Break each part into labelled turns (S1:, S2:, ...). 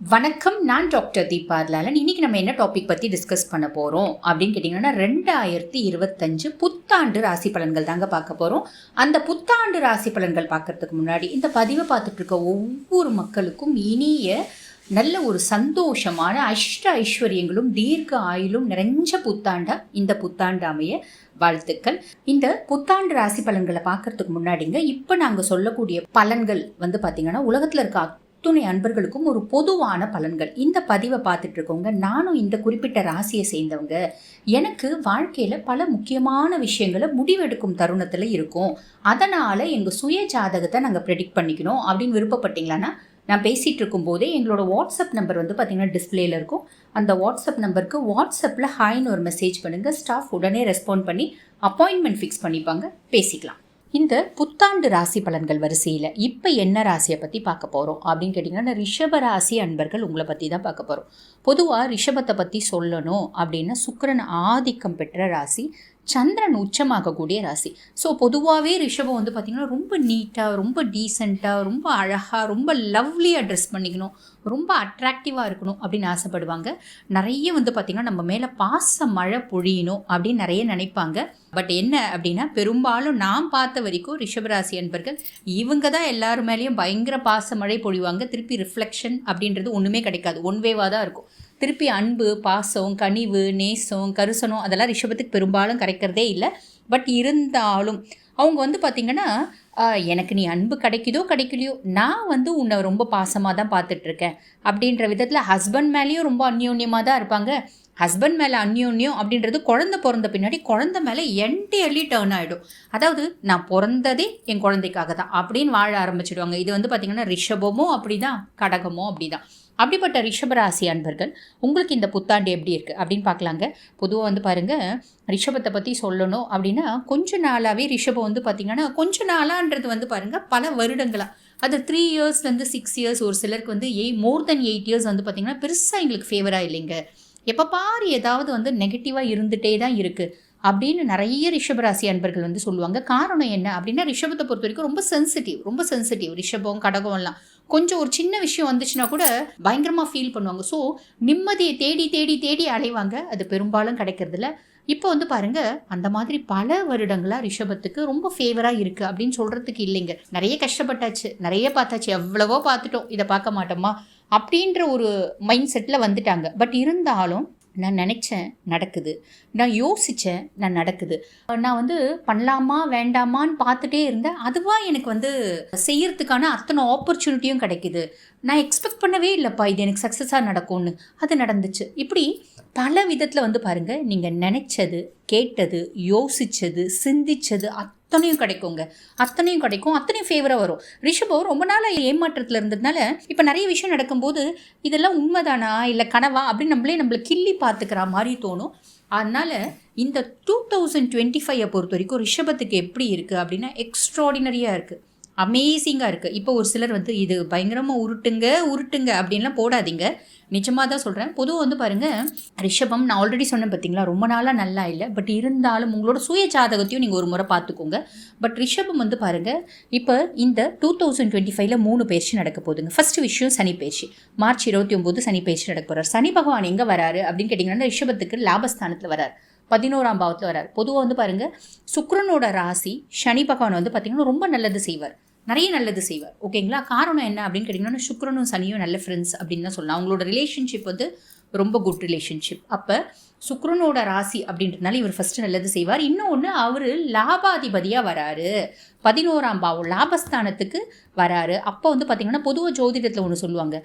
S1: வணக்கம் நான் டாக்டர் தீபா லாலன் இன்னைக்கு நம்ம என்ன டாபிக் பற்றி டிஸ்கஸ் பண்ண போகிறோம் அப்படின்னு கேட்டிங்கன்னா ரெண்டாயிரத்தி இருபத்தஞ்சு புத்தாண்டு ராசி பலன்கள் தாங்க பார்க்க போகிறோம் அந்த புத்தாண்டு ராசி பலன்கள் பார்க்கறதுக்கு முன்னாடி இந்த பதிவை பார்த்துட்டு இருக்க ஒவ்வொரு மக்களுக்கும் இனிய நல்ல ஒரு சந்தோஷமான அஷ்ட ஐஸ்வர்யங்களும் தீர்க்க ஆயுளும் நிறைஞ்ச புத்தாண்டா இந்த புத்தாண்டு அமைய வாழ்த்துக்கள். இந்த புத்தாண்டு ராசி பலன்களை பார்க்கறதுக்கு முன்னாடிங்க இப்போ நாங்கள் சொல்லக்கூடிய பலன்கள் வந்து பார்த்தீங்கன்னா உலகத்தில் இருக்க அத்துணை அன்பர்களுக்கும் ஒரு பொதுவான பலன்கள். இந்த பதிவை பார்த்துட்டு இருக்கவங்க நானும் இந்த குறிப்பிட்ட ராசியை சேர்ந்தவங்க எனக்கு வாழ்க்கையில் பல முக்கியமான விஷயங்களை முடிவெடுக்கும் தருணத்தில் இருக்கும். அதனால் எங்கள் சுய ஜாதகத்தை நாங்கள் ப்ரெடிக்ட் பண்ணிக்கணும் அப்படின்னு விருப்பப்பட்டீங்களான்னா நான் பேசிகிட்டு இருக்கும்போதே எங்களோட வாட்ஸ்அப் நம்பர் வந்து பார்த்திங்கன்னா டிஸ்பிளேல இருக்கும். அந்த வாட்ஸ்அப் நம்பருக்கு வாட்ஸ்அப்பில் ஹாய்னு ஒரு மெசேஜ் பண்ணுங்கள் ஸ்டாஃப் உடனே ரெஸ்பாண்ட் பண்ணி அப்பாயின்மெண்ட் ஃபிக்ஸ் பண்ணிப்பாங்க. பேசிக்கலாம். இந்த புத்தாண்டு ராசி பலன்கள் வரிசையில் இப்போ என்ன ராசியை பற்றி பார்க்க போகிறோம் அப்படின்னு கேட்டிங்கன்னா ரிஷப ராசி அன்பர்கள் உங்களை பற்றி தான் பார்க்க போகிறோம் பொதுவாக ரிஷபத்தை பற்றி சொல்லணும் அப்படின்னா சுக்கிரன் ஆதிக்கம் பெற்ற ராசி சந்திரன் உச்சமாகக்கூடிய ராசி. ஸோ பொதுவாகவே ரிஷபம் வந்து பார்த்திங்கன்னா ரொம்ப நீட்டாக ரொம்ப டீசெண்டாக ரொம்ப அழகாக ரொம்ப லவ்லியாக ட்ரெஸ் பண்ணிக்கணும். ரொம்ப அட்ராக்டிவாக இருக்கணும் அப்படின்னு ஆசைப்படுவாங்க. நிறைய வந்து பார்த்திங்கன்னா நம்ம மேலே பாச மழை பொழியணும் அப்படின்னு நிறைய நினைப்பாங்க. பட் என்ன அப்படின்னா பெரும்பாலும் நான் பார்த்த வரைக்கும் ரிஷபராசி அன்பர்கள் இவங்க தான் எல்லாரும் மேலேயும் பயங்கர பாச மழை பொழிவாங்க. திருப்பி ரிஃப்ளெக்ஷன் அப்படின்றது ஒன்றுமே கிடைக்காது. ஒன் வேவாக தான் இருக்கும். திருப்பி அன்பு பாசம் கனிவு நேசம் கருசனம் அதெல்லாம் ரிஷபத்துக்கு பெரும்பாலும் கிடைக்கிறதே இல்லை. பட் இருந்தாலும் அவங்க வந்து பார்த்திங்கன்னா எனக்கு நீ அன்பு கிடைக்குதோ கிடைக்கலையோ நான் வந்து உன்னை ரொம்ப பாசமாக தான் பார்த்துட்ருக்கேன் அப்படின்ற விதத்தில் ஹஸ்பண்ட் மேலேயும் ரொம்ப அந்யோன்யமாக தான் இருப்பாங்க. ஹஸ்பண்ட் மேலே அந்யோன்யம் அப்படின்றது குழந்தை பிறந்த பின்னாடி குழந்தை மேலே என்டையர்லி டேர்ன் ஆகிடும் அதாவது நான் பிறந்ததே என் குழந்தைக்காக தான் அப்படின்னு வாழ ஆரம்பிச்சிடுவாங்க. இது வந்து பார்த்திங்கன்னா ரிஷபமும் அப்படி தான் கடகமும் அப்படி தான் அப்படிப்பட்ட ரிஷபராசி அன்பர்கள் உங்களுக்கு இந்த புத்தாண்டு எப்படி இருக்குது அப்படின்னு பார்க்கலாங்க. பொதுவாக வந்து பாருங்கள் ரிஷபத்தை பற்றி சொல்லணும் அப்படின்னா கொஞ்ச நாளாகவே ரிஷபம் வந்து பார்த்திங்கன்னா கொஞ்ச நாளான்றது வந்து பாருங்கள் பல வருடங்களாக அது த்ரீ இயர்ஸ்லேருந்து சிக்ஸ் இயர்ஸ் ஒரு சிலருக்கு வந்து எய் மோர் தென் எயிட் இயர்ஸ் வந்து பார்த்திங்கன்னா பெருசாக எங்களுக்கு ஃபேவராக இல்லைங்க. எப்போ பாரு ஏதாவது வந்து நெகட்டிவாக இருந்துகிட்டே தான் இருக்குது அப்படின்னு நிறைய ரிஷபராசி அன்பர்கள் வந்து சொல்லுவாங்க. காரணம் என்ன அப்படின்னா ரிஷபத்தை பொறுத்த வரைக்கும் ரொம்ப சென்சிட்டிவ் ரொம்ப சென்சிட்டிவ் ரிஷபம் கடகம் எல்லாம் கொஞ்சம் ஒரு சின்ன விஷயம் வந்துச்சுன்னா கூட பயங்கரமாக ஃபீல் பண்ணுவாங்க. ஸோ நிம்மதியை தேடி தேடி தேடி அலைவாங்க. அது பெரும்பாலும் கிடைக்கிறதில்ல. இப்போ வந்து பாருங்க அந்த மாதிரி பல வருடங்களாக ரிஷபத்துக்கு ரொம்ப ஃபேவராக இருக்குது அப்படின்னு சொல்கிறதுக்கு இல்லைங்க. நிறைய கஷ்டப்பட்டாச்சு. நிறைய பார்த்தாச்சு. எவ்வளவோ பார்த்துட்டோம். இதை பார்க்க மாட்டோமா? அப்படின்ற ஒரு மைண்ட் செட்டில் வந்துட்டாங்க. பட் இருந்தாலும் நான் நினச்சேன் நடக்குது. நான் யோசித்தேன் நான் நடக்குது. நான் வந்து பண்ணலாமா வேண்டாமான்னு பார்த்துட்டே இருந்தேன். அதுவாக எனக்கு வந்து செய்யறதுக்கான அத்தனை ஆப்பர்ச்சுனிட்டியும் கிடைக்குது. நான் எக்ஸ்பெக்ட் பண்ணவே இல்லைப்பா இது எனக்கு சக்ஸஸாக நடக்கும்னு. அது நடந்துச்சு. இப்படி பல விதத்தில் வந்து பாருங்கள் நீங்கள் நினச்சது கேட்டது யோசித்தது சிந்திச்சது அத்தனையும் கிடைக்குங்க. அத்தனையும் கிடைக்கும். அத்தனையும் ஃபேவராக வரும். ரிஷபம் ரொம்ப நாள் ஏமாற்றத்தில் இருந்ததுனால இப்போ நிறைய விஷயம் நடக்கும்போது இதெல்லாம் உண்மைதானா? இல்லை கனவா? அப்படின்னு நம்மளே நம்மளை கிள்ளி பார்த்துக்கிற மாதிரி தோணும். அதனால் இந்த டூ தௌசண்ட் டுவெண்ட்டி ஃபைவை பொறுத்த வரைக்கும் ரிஷபத்துக்கு எப்படி இருக்குது அப்படின்னா எக்ஸ்ட்ராடினரியாக இருக்குது அமேசிங்காக இருக்குது இப்போ ஒரு சிலர் வந்து இது பயங்கரமாக உருட்டுங்க உருட்டுங்க அப்படின்லாம் போடாதீங்க. நிஜமாக தான் சொல்கிறேன் பொதுவாக வந்து பாருங்கள் ரிஷபம் நான் ஆல்ரெடி சொன்னேன் பார்த்தீங்களா ரொம்ப நாளாக நல்லா இல்லை. பட் இருந்தாலும் உங்களோட சுய ஜாதகத்தையும் நீங்கள் ஒரு முறை பார்த்துக்கோங்க பட் ரிஷபம் வந்து பாருங்கள் இப்போ இந்த டூ தௌசண்ட் டுவெண்ட்டி ஃபைவ்ல மூணு பயிற்சி நடக்க போகுதுங்க. ஃபர்ஸ்ட் விஷயம் சனி பயிற்சி. மார்ச் இருபத்தி ஒம்பது சனி பயிற்சி நடக்க போகிறார் சனி பகவான் எங்கே வராரு அப்படின்னு கேட்டிங்கன்னா ரிஷபத்துக்கு லாபஸ்தானத்தில் வரார். பதினோராம் பாவத்தில் வரார். பொதுவாக வந்து பாருங்கள் சுக்ரனோட ராசி சனி பகவான் வந்து பார்த்திங்கன்னா ரொம்ப நல்லது செய்வார். நிறைய நல்லது செய்வார். ஓகேங்களா காரணம் என்ன அப்படின்னு கேட்டிங்கன்னா சுக்கரனும் சனியும் நல்ல ஃப்ரெண்ட்ஸ் அப்படின்னு தான் சொல்லலாம். அவங்களோட ரிலேஷன்ஷிப் வந்து ரொம்ப குட் ரிலேஷன்ஷிப் அப்போ சுக்ரனோட ராசி அப்படின்றதுனால இவர் ஃபஸ்ட்டு நல்லது செய்வார். இன்னொன்று அவர் லாபாதிபதியாக வராரு. பதினோராம் பாவம் லாபஸ்தானத்துக்கு வராரு. அப்போ வந்து பார்த்திங்கன்னா பொதுவாக ஜோதிடத்தில் ஒன்று சொல்லுவாங்க.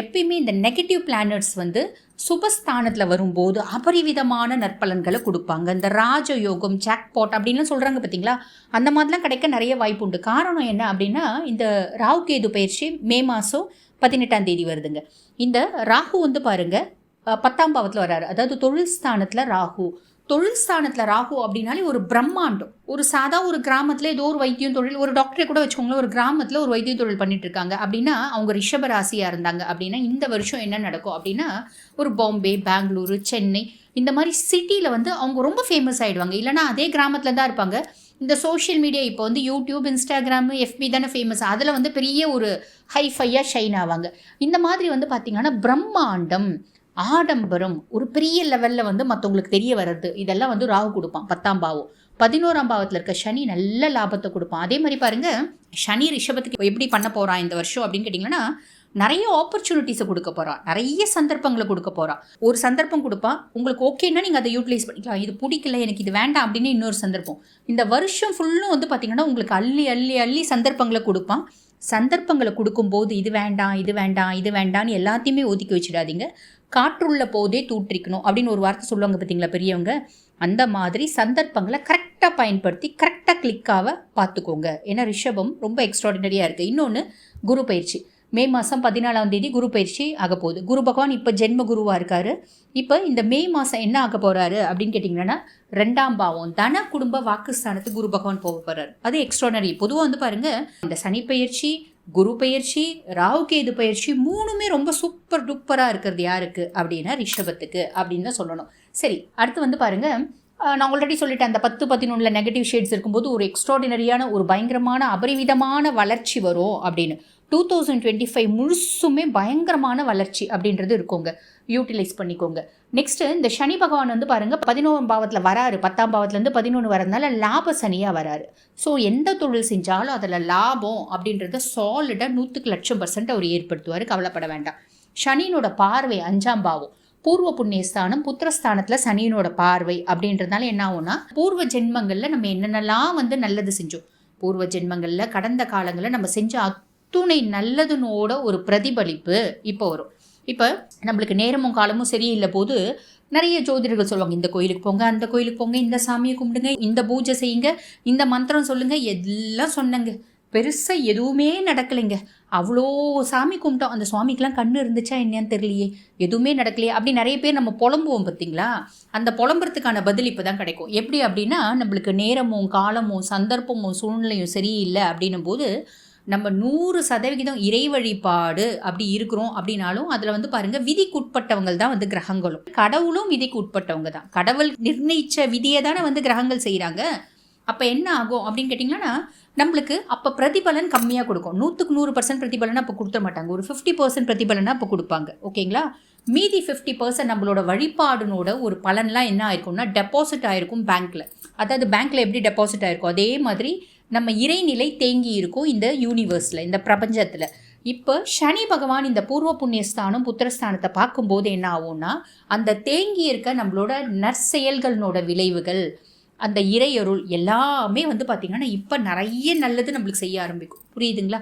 S1: எப்பயுமே இந்த நெகட்டிவ் பிளானட்ஸ் வந்து சுபஸ்தானத்தில் வரும்போது அபரிவிதமான நற்பலன்களை கொடுப்பாங்க. இந்த ராஜயோகம் ஜாக்பாட் அப்படின்லாம் சொல்கிறாங்க பார்த்தீங்களா அந்த மாதிரிலாம் கிடைக்க நிறைய வாய்ப்பு உண்டு. காரணம் என்ன அப்படின்னா இந்த ராகு கேது பயிற்சி மே மாதம் பதினெட்டாம் தேதி வருதுங்க. இந்த ராகு வந்து பாருங்கள் பத்தாம் பாவத்தில் வராரு அதாவது தொழில் ஸ்தானத்தில் ராகு. தொழில் ஸ்தானத்தில் ராகு அப்படின்னாலே ஒரு பிரம்மாண்டம். ஒரு சாதா ஒரு கிராமத்தில் ஏதோ ஒரு வைத்தியம் தொழில் ஒரு டாக்டரை கூட வச்சுக்கோங்களேன் ஒரு கிராமத்தில் ஒரு வைத்திய தொழில் பண்ணிட்டு இருக்காங்க. அப்படின்னா அவங்க ரிஷப ராசியாக இருந்தாங்க அப்படின்னா இந்த வருஷம் என்ன நடக்கும் அப்படின்னா ஒரு பாம்பே பெங்களூரு சென்னை இந்த மாதிரி சிட்டியில் வந்து அவங்க ரொம்ப ஃபேமஸ் ஆகிடுவாங்க இல்லைன்னா அதே கிராமத்தில் தான் இருப்பாங்க. இந்த சோஷியல் மீடியா இப்போ வந்து யூடியூப் இன்ஸ்டாகிராம் எஃபி தானே ஃபேமஸ் அதில் வந்து பெரிய ஒரு ஹைஃபையாக ஷைன் ஆவாங்க. இந்த மாதிரி வந்து பார்த்திங்கன்னா பிரம்மாண்டம். ஆடம்பரம் ஒரு பெரிய லெவலில் வந்து மற்றவங்களுக்கு தெரிய வர்றது. இதெல்லாம் வந்து ராகு கொடுப்பான் பத்தாம் பாவம். பதினோராம் பாவத்தில் இருக்க சனி நல்ல லாபத்தை கொடுப்பான். அதே மாதிரி பாருங்க சனி ரிஷபத்துக்கு எப்படி பண்ண போகிறான் இந்த வருஷம் அப்படின்னு கேட்டிங்கன்னா நிறைய ஆப்பர்ச்சுனிட்டிஸை கொடுக்க போகிறான் நிறைய சந்தர்ப்பங்களை கொடுக்க போகிறான் ஒரு சந்தர்ப்பம் கொடுப்பான் உங்களுக்கு ஓகேன்னா நீங்கள் அதை யூட்டிலைஸ் பண்ணிக்கலாம். இது பிடிக்கல எனக்கு இது வேண்டாம் அப்படின்னு இன்னொரு சந்தர்ப்பம். இந்த வருஷம் ஃபுல்லும் வந்து பார்த்திங்கன்னா உங்களுக்கு அள்ளி அள்ளி அள்ளி சந்தர்ப்பங்களை கொடுப்பான். சந்தர்ப்பங்களை கொடுக்கும்போது இது வேண்டாம் இது வேண்டாம் இது வேண்டாம்னு எல்லாத்தையுமே ஒதுக்கி வச்சிடாதீங்க. காற்றுள்ள போதே தூற்றிக்கணும் அப்படின்னு ஒரு வார்த்தை சொல்லுவாங்க பார்த்தீங்களா பெரியவங்க? அந்த மாதிரி சந்தர்ப்பங்களை கரெக்டாக பயன்படுத்தி கரெக்டாக கிளிக்காக பார்த்துக்கோங்க. ஏன்னா ரிஷபம் ரொம்ப எக்ஸ்ட்ராடினரியாக இருக்குது இன்னொன்று குரு பயிற்சி. மே மாதம் பதினாலாம் தேதி குரு பயிற்சி ஆக போகுது. குரு பகவான் இப்போ ஜென்ம குருவாக இருக்கார். இப்போ இந்த மே மாதம் என்ன ஆக போகிறாரு அப்படின்னு கேட்டிங்கன்னா ரெண்டாம் பாவம் தன குடும்ப வாக்குஸ்தானத்துக்கு குரு பகவான் போக போகிறார் அது எக்ஸ்ட்ரானரி பொதுவாக வந்து பாருங்கள் இந்த சனி பயிற்சி குரு பயிற்சி ராகு கேது பயிற்சி மூணுமே ரொம்ப சூப்பர் டூப்பராக இருக்கிறது யாருக்கு? அப்படின்னா ரிஷபத்துக்கு அப்படின்னு தான் சொல்லணும். சரி அடுத்து வந்து பாருங்கள் நான் ஆல்ரெடி சொல்லிட்டேன் அந்த பத்து பதினொன்றில் நெகட்டிவ் ஷேட்ஸ் இருக்கும்போது ஒரு எக்ஸ்ட்ராடினரியான ஒரு பயங்கரமான அபரிவிதமான வளர்ச்சி வரும் அப்படின்னு. டூ தௌசண்ட் டுவெண்ட்டி ஃபைவ் முழுசுமே பயங்கரமான வளர்ச்சி அப்படின்றது இருக்கோங்க. யூட்டிலைஸ் பண்ணிக்கோங்க. நெக்ஸ்ட்டு இந்த சனி பகவான் வந்து பாருங்கள் பதினோரு பாவத்தில் வராரு. பத்தாம் பாவத்துலேருந்து பதினொன்று வரதுனால லாப சனியாக வராரு. ஸோ எந்த தொழில் செஞ்சாலும் அதில் லாபம் அப்படின்றத சாலிடாக நூற்றுக்கு லட்சம் பர்சன்ட் அவர் ஏற்படுத்துவார். கவலைப்பட வேண்டாம். சனியினோட பார்வை அஞ்சாம் பாவம். பூர்வ புண்ணியஸ்தானம் புத்திரஸ்தானத்தில் சனியினோட பார்வை அப்படின்றதுனால என்ன ஆகும்னா பூர்வ ஜென்மங்களில் நம்ம என்னென்னலாம் வந்து நல்லது செஞ்சோம். பூர்வ ஜென்மங்களில் கடந்த காலங்களில் நம்ம செஞ்ச அத்துணை நல்லதுனோட ஒரு பிரதிபலிப்பு இப்போ வரும். இப்போ நம்மளுக்கு நேரமும் காலமும் சரியில்லை போது நிறைய ஜோதிடர்கள் சொல்லுவாங்க இந்த கோயிலுக்கு போங்க அந்த கோயிலுக்கு போங்க இந்த சாமியை கும்பிடுங்க இந்த பூஜை செய்யுங்க இந்த மந்திரம் சொல்லுங்க எல்லாம் சொன்னங்க. பெருசாக எதுவுமே நடக்கலைங்க. அவ்வளோ சாமி கும்பிட்டோம். அந்த சுவாமிக்கெலாம் கண்ணு இருந்துச்சா என்னன்னு தெரியலையே. எதுவுமே நடக்கலையே. அப்படி நிறைய பேர் நம்ம புலம்புவோம் பார்த்தீங்களா? அந்த புலம்புறதுக்கான பதில் இப்போ தான் கிடைக்கும். எப்படி அப்படின்னா நம்மளுக்கு நேரமும் காலமும் சந்தர்ப்பமும் சூழ்நிலையும் சரியில்லை அப்படின்னும் போது நம்ம நூறு சதவிகிதம் இறை வழிபாடு அப்படி இருக்கிறோம் அப்படின்னாலும் அதில் வந்து பாருங்கள் விதிக்குட்பட்டவங்கள் தான் வந்து கிரகங்களும். கடவுளும் விதிக்கு உட்பட்டவங்க தான். கடவுள் நிர்ணயித்த விதியை தானே வந்து கிரகங்கள் செய்கிறாங்க அப்போ என்ன ஆகும் அப்படின்னு கேட்டிங்கன்னா நம்மளுக்கு அப்போ பிரதிபலன் கம்மியாக கொடுக்கும். நூற்றுக்கு நூறு பர்சன்ட் பிரதிபலனை அப்போ கொடுத்துட மாட்டாங்க. ஒரு ஃபிஃப்டி பர்சன்ட் பிரதிபலனை அப்போ கொடுப்பாங்க. ஓகேங்களா மீதி ஃபிஃப்டி பர்சன்ட் நம்மளோட வழிபாடுனோட ஒரு பலன்லாம் என்ன ஆயிருக்கும்னா டெபாசிட் ஆயிருக்கும் பேங்க்கில் அதாவது பேங்க்கில் எப்படி டெபாசிட் ஆயிருக்கும்? அதே மாதிரி நம்ம இறைநிலை தேங்கி இருக்கும் இந்த யூனிவர்ஸில் இந்த பிரபஞ்சத்தில். இப்போ சனி பகவான் இந்த பூர்வ புண்ணியஸ்தானம் புத்திரஸ்தானத்தை பார்க்கும்போது என்ன ஆகும்னா அந்த தேங்கி இருக்க நம்மளோட நற்செயல்களோட விளைவுகள் அந்த இறையருள் எல்லாமே வந்து பார்த்திங்கன்னா இப்போ நிறைய நல்லது நம்மளுக்கு செய்ய ஆரம்பிக்கும். புரியுதுங்களா?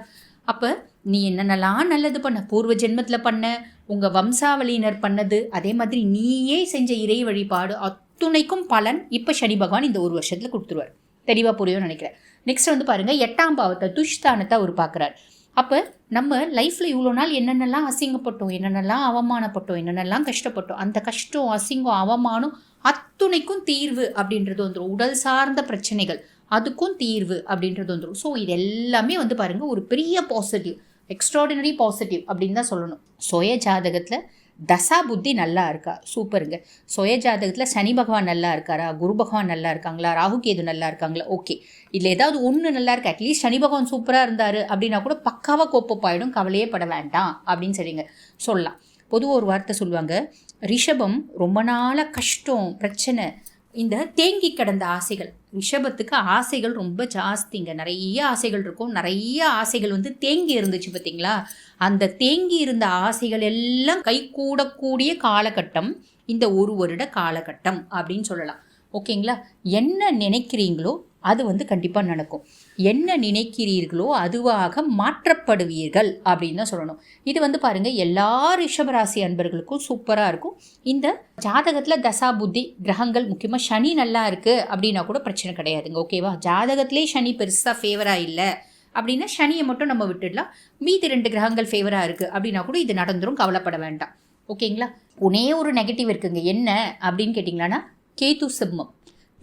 S1: அப்போ நீ என்னென்னலாம் நல்லது பண்ண? பூர்வ ஜென்மத்தில் பண்ண உங்கள் வம்சாவளியினர் பண்ணது அதே மாதிரி நீயே செஞ்ச இறை வழிபாடு அத்துணைக்கும் பலன் இப்போ சனி பகவான் இந்த ஒரு வருஷத்தில் கொடுத்துருவார். தெளிவாக புரியும்னு நினைக்கிறேன். நெக்ஸ்ட் வந்து பாருங்கள் எட்டாம் பாவத்தை துஷ்தானத்தை அவர் பார்க்குறார். அப்போ நம்ம லைஃப்பில் இவ்வளோ நாள் என்னென்னலாம் அசிங்கப்பட்டோம் என்னென்னலாம் அவமானப்பட்டோம் என்னென்னலாம் கஷ்டப்பட்டோம் அந்த கஷ்டம் அசிங்கம் அவமானம் அத்துணைக்கும் தீர்வு அப்படின்றது வந்துடும் உடல் சார்ந்த பிரச்சனைகள் அதுக்கும் தீர்வு அப்படின்றது வந்துடும் ஸோ இது எல்லாமே வந்து பாருங்கள் ஒரு பெரிய பாசிட்டிவ் எக்ஸ்ட்ராடினரி பாசிட்டிவ் அப்படின்னு தான் சொல்லணும். சுய ஜாதகத்தில் தசா புத்தி நல்லா இருக்கா? சூப்பருங்க. சுய ஜாதகத்தில் சனி பகவான் நல்லா இருக்காரா? குரு பகவான் நல்லா இருக்காங்களா? ராகு கேது நல்லா இருக்காங்களா? ஓகே. இதில் ஏதாவது ஒன்று நல்லா இருக்கு. அட்லீஸ்ட் சனி பகவான் சூப்பராக இருந்தார் அப்படின்னா கூட பக்காவாக கோப்பப்பாயிடும் கவலையே பட வேண்டாம் அப்படின்னு சரிங்க சொல்லலாம். பொதுவாக ஒரு வார்த்தை சொல்லுவாங்க. ரிஷபம் ரொம்ப நாளாக கஷ்டம் பிரச்சனை இந்த தேங்கி கிடந்த ஆசைகள். ரிஷபத்துக்கு ஆசைகள் ரொம்ப ஜாஸ்திங்க. நிறைய ஆசைகள் இருக்கும். நிறைய ஆசைகள் வந்து தேங்கி இருந்துச்சு பார்த்தீங்களா? அந்த தேங்கி இருந்த ஆசைகள் எல்லாம் கை கூடக்கூடிய காலகட்டம் இந்த ஒரு வருட காலகட்டம் அப்படின்னு சொல்லலாம். ஓகேங்களா? என்ன நினைக்கிறீங்களோ அது வந்து கண்டிப்பாக நடக்கும். என்ன நினைக்கிறீர்களோ அதுவாக மாற்றப்படுவீர்கள் அப்படின்னு தான் சொல்லணும். இது வந்து பாருங்கள் எல்லா ரிஷபராசி அன்பர்களுக்கும் சூப்பராக இருக்கும். இந்த ஜாதகத்தில் தசா புத்தி கிரகங்கள் முக்கியமாக சனி நல்லா இருக்குது அப்படின்னா கூட பிரச்சனை கிடையாதுங்க ஓகேவா? ஜாதகத்திலே சனி பெருசாக ஃபேவராக இல்லை அப்படின்னா சனியை மட்டும் நம்ம விட்டுடலாம். மீதி ரெண்டு கிரகங்கள் ஃபேவராக இருக்குது அப்படின்னா கூட இது நடந்துடும் கவலைப்பட வேண்டாம். ஓகேங்களா? ஒரே ஒரு நெகட்டிவ் இருக்குங்க. என்ன அப்படின்னு கேட்டிங்களான்னா கேத்து சிம்மம்.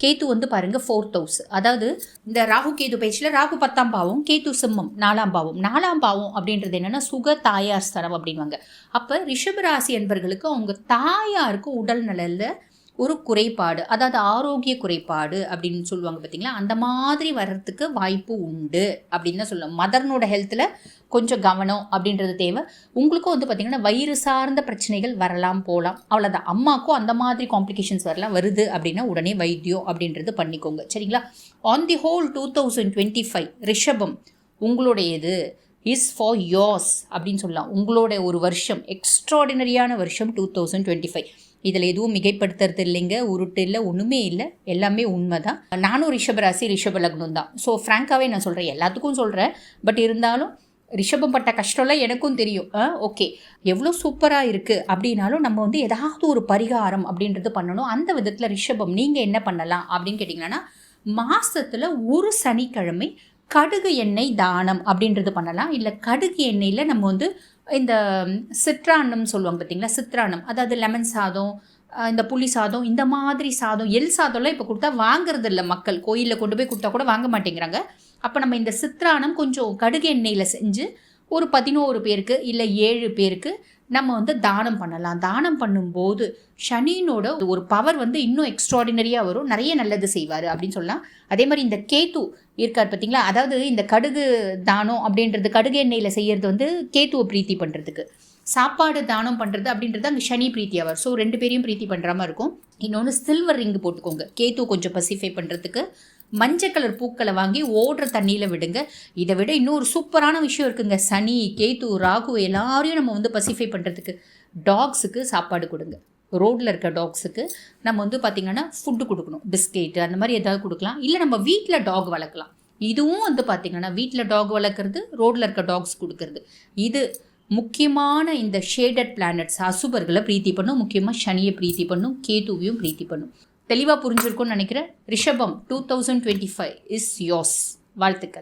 S1: கேத்து வந்து பாருங்க ஃபோர்த் ஹவுஸ் அதாவது இந்த ராகு கேது பயிற்சியில் ராகு பத்தாம் பாவம் கேத்து சிம்மம் நாலாம் பாவம். நாலாம் பாவம் அப்படின்றது என்னன்னா சுக தாயார் ஸ்தனம் அப்படின்வாங்க அப்போ ரிஷபராசி என்பர்களுக்கு அவங்க தாயாருக்கு உடல் நலில் ஒரு குறைபாடு அதாவது ஆரோக்கிய குறைபாடு அப்படின்னு சொல்லுவாங்க பார்த்தீங்களா அந்த மாதிரி வர்றதுக்கு வாய்ப்பு உண்டு அப்படின்னு தான் சொல்லலாம் மதர்னோட ஹெல்த்தில் கொஞ்சம் கவனம் அப்படின்றது தேவை. உங்களுக்கும் வந்து பார்த்திங்கன்னா வயிறு சார்ந்த பிரச்சனைகள் வரலாம் போகலாம். அவ்வளோதான் அம்மாக்கும் அந்த மாதிரி காம்ப்ளிகேஷன்ஸ் வரலாம் வருது அப்படின்னா உடனே வைத்தியம் அப்படின்றது பண்ணிக்கோங்க. சரிங்களா? On the whole two thousand twenty five ரிஷபம் உங்களுடையது இஸ் ஃபார் யோர்ஸ் அப்படின்னு சொல்லலாம். உங்களோட ஒரு வருஷம் எக்ஸ்ட்ராடினரியான வருஷம் டூ தௌசண்ட் டுவெண்ட்டி ஃபைவ் இதில் எதுவும் மிகைப்படுத்துறது இல்லைங்க உருட்டு இல்லை ஒன்றுமே இல்லை. எல்லாமே உண்மை தான் நானும் ரிஷபராசி ரிஷப லக்னம் தான். ஸோ ஃப்ராங்காகவே நான் சொல்கிறேன் எல்லாத்துக்கும் சொல்கிறேன் பட் இருந்தாலும் ரிஷபம் பட்ட கஷ்டம்லாம் எனக்கும் தெரியும். ஓகே எவ்வளோ சூப்பராக இருக்குது அப்படின்னாலும் நம்ம வந்து ஏதாவது ஒரு பரிகாரம் அப்படின்றது பண்ணணும். அந்த விதத்தில் ரிஷபம் நீங்கள் என்ன பண்ணலாம் அப்படின்னு கேட்டிங்கன்னா மாதத்தில் ஒரு சனிக்கிழமை கடுகு எண்ணெய் தானம் அப்படின்றது பண்ணலாம். இல்லை கடுகு எண்ணெயில் நம்ம வந்து இந்த சித்ரான்னம் சொல்லுவாங்க பார்த்தீங்களா சித்ரான்னம். அதாவது லெமன் சாதம் இந்த புளி சாதம் இந்த மாதிரி சாதம் எல் சாதம்லாம் இப்போ கொடுத்தா வாங்குறது இல்லை மக்கள். கோயிலில் கொண்டு போய் கொடுத்தா கூட வாங்க மாட்டேங்கிறாங்க. அப்போ நம்ம இந்த சித்ரானம் கொஞ்சம் கடுகு எண்ணெயில் செஞ்சு ஒரு பதினோரு பேருக்கு இல்லை ஏழு பேருக்கு நம்ம வந்து தானம் பண்ணலாம். தானம் பண்ணும்போது சனியினோட ஒரு பவர் வந்து இன்னும் எக்ஸ்ட்ராடினரியாக வரும். நிறைய நல்லது செய்வார் அப்படின்னு சொல்லலாம். அதே மாதிரி இந்த கேத்து இருக்கார் பார்த்தீங்களா? அதாவது இந்த கடுகு தானம் அப்படின்றது கடுகு எண்ணெயில் செய்கிறது வந்து கேத்துவை பிரீத்தி பண்ணுறதுக்கு சாப்பாடு தானம் பண்ணுறது அப்படின்றது அங்கே சனி பிரீத்தி ஆவார் ஸோ ரெண்டு பேரையும் பிரீத்தி பண்ணுற மாதிரி இருக்கும். இன்னொன்று சில்வர் ரிங்கு போட்டுக்கோங்க. கேத்து கொஞ்சம் பசிஃபை பண்ணுறதுக்கு மஞ்சள் கலர் பூக்களை வாங்கி ஓடுற தண்ணியில் விடுங்க. இதை விட இன்னொரு சூப்பரான விஷயம் இருக்குங்க. சனி கேத்து ராகு எல்லாரையும் நம்ம வந்து பசிஃபை பண்ணுறதுக்கு டாக்ஸுக்கு சாப்பாடு கொடுங்க. ரோட்டில் இருக்க டாக்ஸுக்கு நம்ம வந்து பார்த்திங்கன்னா ஃபுட்டு கொடுக்கணும். பிஸ்கெட் அந்த மாதிரி ஏதாவது கொடுக்கலாம். இல்லை நம்ம வீட்டில் டாக் வளர்க்கலாம். இதுவும் வந்து பார்த்திங்கன்னா வீட்டில் டாக் வளர்க்குறது ரோட்டில் இருக்க டாக்ஸ் கொடுக்கறது. இது முக்கியமான இந்த ஷேடட் பிளானட்ஸ் அசுபர்களை பிரீத்தி பண்ணும். முக்கியமாக சனியை பிரீத்தி பண்ணும் கேதுவையும் பிரீத்தி பண்ணும். தெளிவாக புரிஞ்சிருக்கும்னு நினைக்கிறேன். ரிஷபம் two thousand twenty five is yours வாழ்த்துக்கள்.